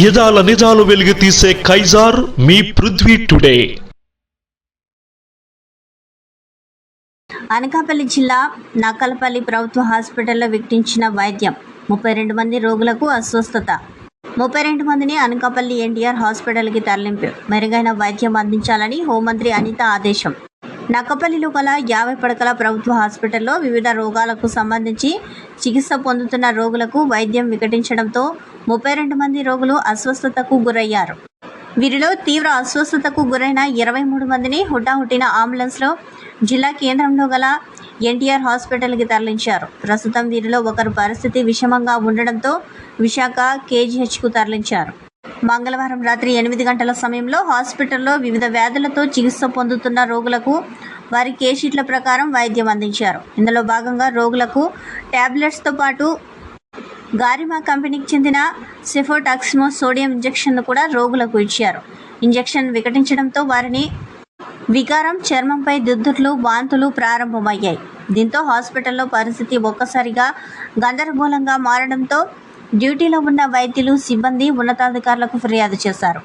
యదాల నిజాలు వెలుగు తీసే కైజార్ మీ పృథ్వీ టుడే. అనకాపల్లి జిల్లా నక్కలపల్లి ప్రభుత్వ హాస్పిటల్లో విక్టించిన వైద్యం ముప్పై రెండు మంది రోగులకు అస్వస్థత. ముప్పై రెండు మందిని అనకాపల్లి ఎన్టీఆర్ హాస్పిటల్కి తరలింపు. మెరుగైన వైద్యం అందించాలని హోంమంత్రి అనిత ఆదేశం. నక్కపల్లిలో గల యాభై పడకల ప్రభుత్వ హాస్పిటల్లో వివిధ రోగాలకు సంబంధించి చికిత్స పొందుతున్న రోగులకు వైద్యం వికటించడంతో ముప్పై రెండు మంది రోగులు అస్వస్థతకు గురయ్యారు. వీరిలో తీవ్ర అస్వస్థతకు గురైన ఇరవై మూడు మందిని హుటాహుటిన అంబులెన్స్లో జిల్లా కేంద్రంలో గల ఎన్టీఆర్ హాస్పిటల్కి తరలించారు. ప్రస్తుతం వీరిలో ఒకరు పరిస్థితి విషమంగా ఉండడంతో విశాఖ కేజీహెచ్కు తరలించారు. మంగళవారం రాత్రి ఎనిమిది గంటల సమయంలో హాస్పిటల్లో వివిధ వ్యాధులతో చికిత్స పొందుతున్న రోగులకు వారి కేషీట్ల ప్రకారం వైద్యం అందించారు. ఇందులో భాగంగా రోగులకు టాబ్లెట్స్తో పాటు గారిమా కంపెనీకి చెందిన సెఫోటాక్సిమో సోడియం ఇంజెక్షన్ను కూడా రోగులకు ఇచ్చారు. ఇంజెక్షన్ వికటించడంతో వారిని వికారం చర్మంపై దుద్దుట్లు వాంతులు ప్రారంభమయ్యాయి. దీంతో హాస్పిటల్లో పరిస్థితి ఒక్కసారిగా గందరగోళంగా మారడంతో డ్యూటీలో ఉన్న వైద్యులు సిబ్బంది ఉన్నతాధికారులకు ఫిర్యాదు చేశారు.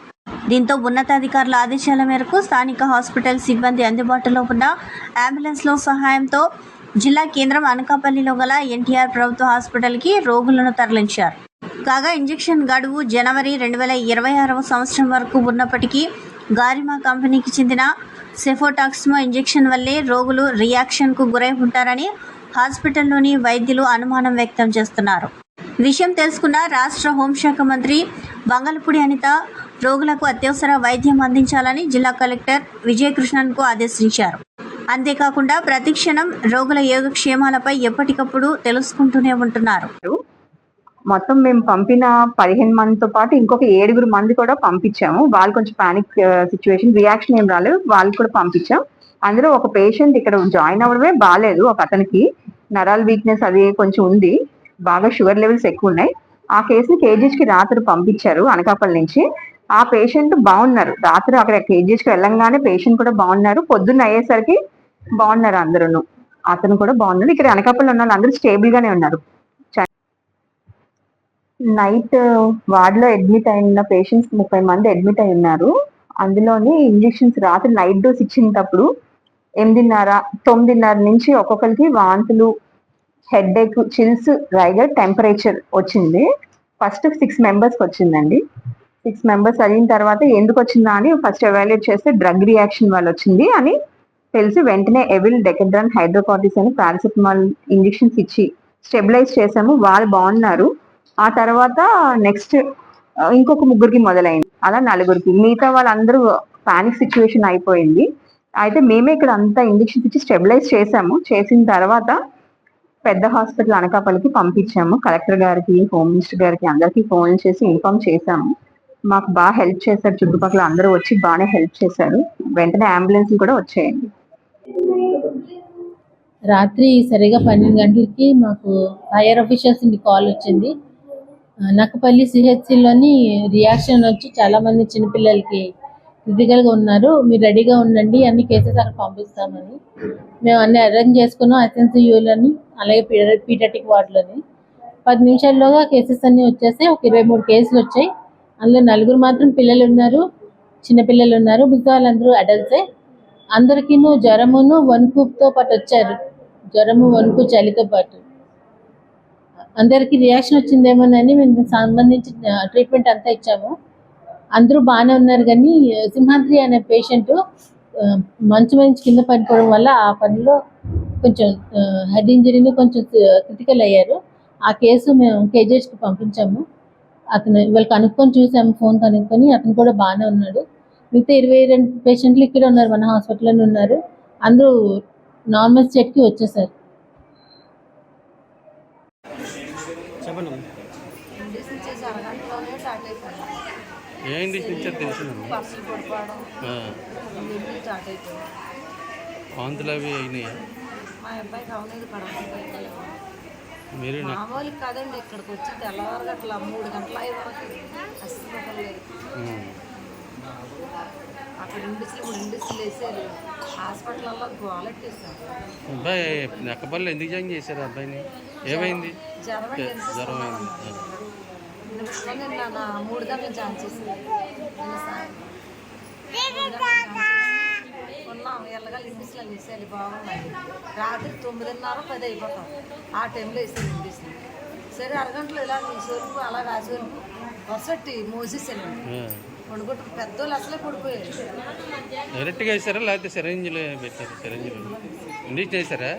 దీంతో ఉన్నతాధికారుల ఆదేశాల మేరకు స్థానిక హాస్పిటల్ సిబ్బంది అందుబాటులో ఉన్న అంబులెన్స్లో సహాయంతో జిల్లా కేంద్రం అనకాపల్లిలో గల ఎన్టీఆర్ ప్రభుత్వ హాస్పిటల్కి రోగులను తరలించారు. కాగా ఇంజెక్షన్ గడువు జనవరి రెండు వేల ఇరవై ఆరవ సంవత్సరం వరకు ఉన్నప్పటికీ గారిమా కంపెనీకి చెందిన సెఫోటాక్సిమో ఇంజెక్షన్ వల్లే రోగులు రియాక్షన్కు గురై ఉంటారని హాస్పిటల్లోని వైద్యులు అనుమానం వ్యక్తం చేస్తున్నారు. విషయం తెలుసుకున్న రాష్ట్ర హోంశాఖ మంత్రి బంగళపూడి అనిత రోగులకు అత్యవసర వైద్యం అందించాలని జిల్లా కలెక్టర్ విజయకృష్ణన్కు ఆదేశించారు. అంతేకాకుండా ప్రతిక్షణం రోగుల యోగక్షేమాలపై ఎప్పటికప్పుడు తెలుసుకుంటూనే ఉంటున్నారు. మొత్తం మేము పంపిన పదిహేను మందితో పాటు ఇంకొక ఏడుగురు మంది కూడా పంపించాము. వాళ్ళు కొంచెం పానిక్ సిచ్యువేషన్ రియాక్షన్ ఏం రాలేదు. వాళ్ళు కూడా పంపించాం. అందులో ఒక పేషెంట్ ఇక్కడ జాయిన్ అవ్వడమే బాగాలేదు ఒక అతనికి నరాల వీక్నెస్ అది కొంచెం ఉంది. బాగా షుగర్ లెవెల్స్ ఎక్కువ ఉన్నాయి ఆ కేసుని కేజీహెచ్కి రాత్రి పంపించారు అనకాపల్లి నుంచి. ఆ పేషెంట్ బాగున్నారు. రాత్రి అక్కడ కేజీహెచ్కి వెళ్ళంగానే పేషెంట్ కూడా బాగున్నారు. పొద్దున్న అయ్యేసరికి బాగున్నారు అందరూ అతను కూడా బాగున్నారు ఇక్కడ అనకాపల్లి ఉన్న వాళ్ళు అందరూ స్టేబుల్ గానే ఉన్నారు. నైట్ వార్డులో అడ్మిట్ అయిన పేషెంట్స్ ముప్పై మంది అడ్మిట్ అయి ఉన్నారు. అందులోని ఇంజెక్షన్స్ రాత్రి నైట్ డోస్ ఇచ్చినప్పుడు ఎనిమిదిన్నర తొమ్మిదిన్నర నుంచి ఒక్కొక్కరికి వాంతులు headache chills rigor temperature వచ్చింది. ఫస్ట్ సిక్స్ మెంబర్స్కి వచ్చిందండి. సిక్స్ మెంబర్స్ అయిన తర్వాత ఎందుకు వచ్చిందా అని ఫస్ట్ ఎవాల్యుయేట్ చేస్తే డ్రగ్ రియాక్షన్ వల్ల వచ్చింది అని తెలిసి వెంటనే ఎవిల్ డెకెడ్రాన్ హైడ్రోకాటిస్ అని పారాసిటమాల్ ఇంజెక్షన్స్ ఇచ్చి స్టెబిలైజ్ చేసాము వాళ్ళు బాగున్నారు. ఆ తర్వాత నెక్స్ట్ ఇంకొక ముగ్గురికి మొదలైంది. అలా నలుగురికి. మిగతా వాళ్ళందరూ పానిక్ సిచ్యువేషన్ అయిపోయింది. అయితే మేమే ఇక్కడ అంతా ఇంజెక్షన్స్ ఇచ్చి స్టెబిలైజ్ చేసాము చేసిన తర్వాత పెద్ద హాస్పిటల్ అనకాపల్లికి పంపించాము. కలెక్టర్ గారికి హోమ్ మినిస్టర్ గారికి అందరికీ ఫోన్ చేసి ఇన్ఫార్మ్ చేశాము. మాకు బాగా హెల్ప్ చేశారు. చుట్టుపక్కల అందరూ వచ్చి బాగానే హెల్ప్ చేశారు. వెంటనే అంబులెన్స్ కూడా వచ్చాయండి. రాత్రి సరిగా పన్నెండు గంటలకి మాకు హైయర్ ఆఫీషియల్స్ నుండి కాల్ వచ్చింది. నక్కపల్లి సిహెచ్సిలోని రియాక్షన్ వచ్చి చాలా మంది చిన్నపిల్లలకి క్రిటికల్గా ఉన్నారు. మీరు రెడీగా ఉండండి. అన్ని కేసెస్ అక్కడ పంపిస్తామని. మేము అన్ని అరేంజ్ చేసుకున్నాం. ఎస్ఎన్సీయూలని అలాగే పీటటిక్ వార్డులని. పది నిమిషాల్లోగా కేసెస్ అన్ని వచ్చేసాయి ఒక ఇరవై మూడు కేసులు వచ్చాయి. అందులో నలుగురు మాత్రం పిల్లలు ఉన్నారు చిన్నపిల్లలు ఉన్నారు మిగతా వాళ్ళందరూ అడల్ట్సే అందరికీను జ్వరమును వణుకుతో పాటు వచ్చారు. జ్వరము వణుకు చలితో పాటు. అందరికీ రియాక్షన్ వచ్చిందేమోనని మేము సంబంధించిన ట్రీట్మెంట్ అంతా ఇచ్చాము. అందరూ బాగానే ఉన్నారు కానీ సింహాద్రి అనే పేషెంట్ మంచు మంచి కింద పడిపోవడం వల్ల ఆ పనిలో కొంచెం హెడ్ ఇంజరీని కొంచెం క్రిటికల్ అయ్యారు. ఆ కేసు మేము కేజీహెచ్కి పంపించాము. అతను ఇవాళ కనుక్కొని చూసాము ఫోన్ కనుక్కొని అతను కూడా బాగానే ఉన్నాడు. మిగతా ఇరవై రెండు పేషెంట్లు ఇక్కడ ఉన్నారు మన హాస్పిటల్లోనే ఉన్నారు. అందరూ నార్మల్ స్టేట్కి వచ్చేసారు. ఏ తెలిసిందమ్మా ఆ. వాంతులు అవి అయినాయా? మీరు మామూలు కాదండి ఇక్కడికి వచ్చి తెల్లవారు అట్లా మూడు గంటల ఐదు వరకు. అక్కడ ఇండిస్లు మూడు ఇండిస్లు వేసారు హాస్పిటల్లో గోలెట్టేసారు అబ్బాయి నెక్కపల్లి ఎందుకు జాయిన్ చేశారు అబ్బాయిని? ఏమైంది? జ్వరం అయింది. ఆ. నా మూడు గంటలు ఛాన్స్ చేసింది చేసింది. ఉన్నాం ఎల్లగా ఇండిస్లో వేసేయాలి బాగున్నాయి రాత్రి తొమ్మిదిన్నర పది అయిపోతాం ఆ టైంలో వేసేది ఇండిస్లో సరే అరగంటలో ఇలా నీ సోలుపు అలా ఆ సోలుపు వసట్టి మోసేసాను వండుకొట్టు పెద్దోళ్ళు అసలే పడిపోయారు డైరెక్ట్గా వేసారా లేకపోతే సిరంజిలు పెట్టారు సిరంజిలు ఇండిషన్ వేసారా